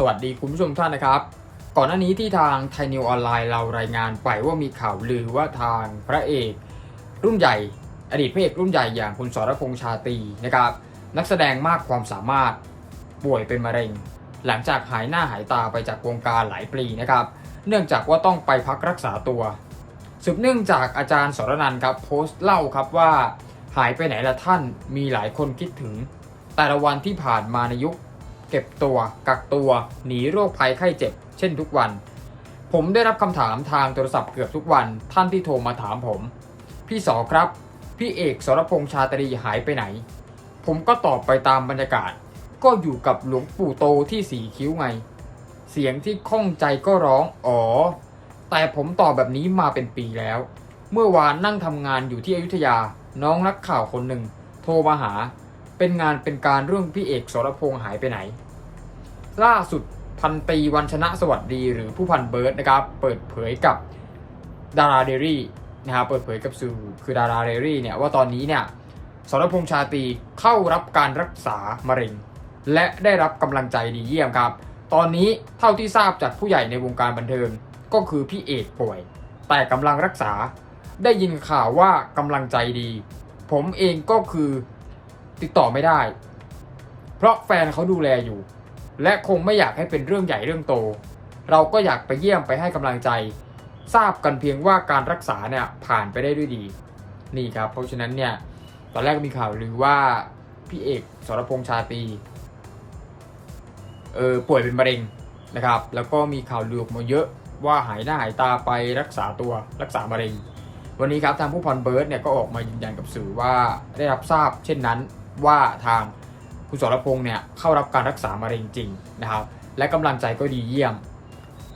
สวัสดีคุณผู้ชมท่านนะครับ ก่อนหน้านี้ที่ทางไทยนิวออนไลน์เรารายงานไปว่ามีข่าวลือว่าทางพระเอกรุ่นใหญ่ อดีตพระเอกรุ่นใหญ่อย่างคุณสรพงษ์ชาตรีนะครับ นักแสดงมากความสามารถป่วยเป็นมะเร็ง หลังจากหายหน้าหายตาไปจากวงการหลายปีนะครับ เนื่องจากว่าต้องไปพักรักษาตัว สืบเนื่องจากอาจารย์สรนันครับโพสต์เล่าครับว่าหายไปไหนละท่านมีหลายคนคิดถึง แต่ละวันที่ผ่านมาในยุค เก็บตัว กักตัว หนีโรคภัยไข้เจ็บ เช่นทุกวัน ผมได้รับคำถามทางโทรศัพท์เกือบทุกวันท่านที่โทรมาถามผม พี่สอครับ พี่เอกสรพงษ์ชาตรีหายไปไหน ผมก็ตอบไปตามบรรยากาศ ก็อยู่กับหลวงปู่โตที่สีคิ้วไง เสียงที่ข้องใจก็ร้อง อ๋อ แต่ผมตอบแบบนี้มาเป็นปีแล้ว เมื่อวานนั่งทำงานอยู่ที่อยุธยา น้องนักข่าวคนหนึ่ง โทรมาหา เป็นงานเป็นการเรื่องพี่เอกสรพงษ์หายไปไหน ล่าสุดพันตีวันชนะสวัสดีหรือผู้พันเบิร์ดนะครับ เปิดเผยกับดาราเดรี่นะครับเปิดเผยกับสื่อคือดาราเดรี่เนี่ยว่าตอนนี้เนี่ยสรพงษ์ชาตรีเข้ารับการรักษามะเร็ง และได้รับกำลังใจดีเยี่ยมครับ ตอนนี้เท่าที่ทราบจากผู้ใหญ่ในวงการบันเทิงก็คือพี่เอกป่วย แต่กำลังรักษา ได้ยินข่าวว่ากำลังใจดี ผมเองก็คือ ติดต่อไม่ได้ เพราะแฟนเขาดูแลอยู่ และคงไม่อยากให้เป็นเรื่องใหญ่เรื่องโต เราก็อยากไปเยี่ยมไปให้กำลังใจ ทราบกันเพียงว่าการรักษาเนี่ยผ่านไปได้ด้วยดี นี่ครับ เพราะฉะนั้นเนี่ยตอนแรกมีข่าวลือว่าพี่เอกสรพงษ์ชาตรีเออป่วยเป็นมะเร็งนะครับ แล้วก็มีข่าวลือออกมาเยอะว่าหายหน้าหายตาไปรักษาตัวรักษามะเร็ง วันนี้ครับทางผู้พันเบิร์ดเนี่ยก็ออกมายืนยันกับสื่อว่าได้รับทราบเช่นนั้น ว่าทางคุณสรพงษ์เนี่ยเข้ารับการรักษามะเร็งจริงนะครับ และกำลังใจก็ดีเยี่ยม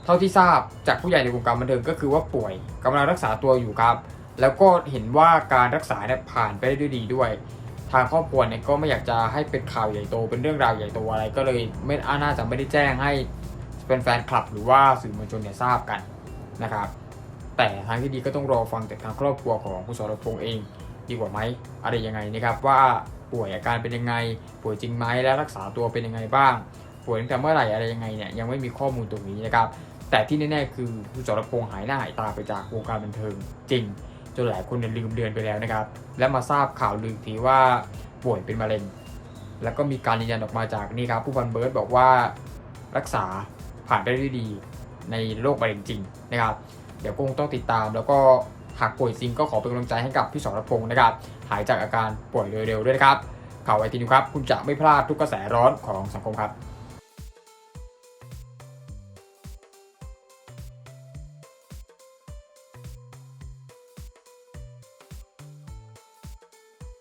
เท่าที่ทราบจากผู้ใหญ่ในวงการบันเทิงก็คือว่าป่วยกำลังรักษาตัวอยู่ครับ แล้วก็เห็นว่าการรักษาเนี่ยผ่านไปได้ด้วยดีด้วย ทางครอบครัวเนี่ยก็ไม่อยากจะให้เป็นข่าวใหญ่โต เป็นเรื่องราวใหญ่โตอะไร ก็เลยไม่อาน่าจะไม่ได้แจ้งให้เป็นแฟนคลับหรือว่าสื่อมวลชนเนี่ยทราบกันนะครับ แต่ทางที่ดีก็ต้องรอฟังจากทางครอบครัวของคุณสรพงษ์เอง ดีกว่าไหมอะไรยังไงนะครับว่า ป่วยอาการเป็นยังไง ป่วยจริงไหมและรักษาตัวเป็นยังไงบ้าง ป่วยตั้งแต่เมื่อไหร่อะไรยังไงเนี่ยยังไม่มีข้อมูลตรงนี้นะครับแต่ที่แน่ๆคือคุณสรพงษ์หายหน้าหายตาไปจากวงการบันเทิงจริง จนหลายคนเนี่ยลืมเดือนไปแล้วนะครับ และมาทราบข่าวลือทีว่าป่วยเป็นมะเร็ง แล้วก็มีการยืนยันออกมาจากนี่ครับผู้พันเบิร์ดบอกว่ารักษาผ่านไปได้ด้วยดีในโรคมะเร็งจริงนะครับ เดี๋ยวคงต้องติดตามแล้วก็ หากป่วยจริงก็ขอเป็นกำลังใจให้กับพี่สรพงศ์นะครับหายจากอาการป่วยเร็วๆด้วยนะครับข่าวไอทีนิวครับ คุณจะไม่พลาดทุกกระแสร้อนของสังคมครับ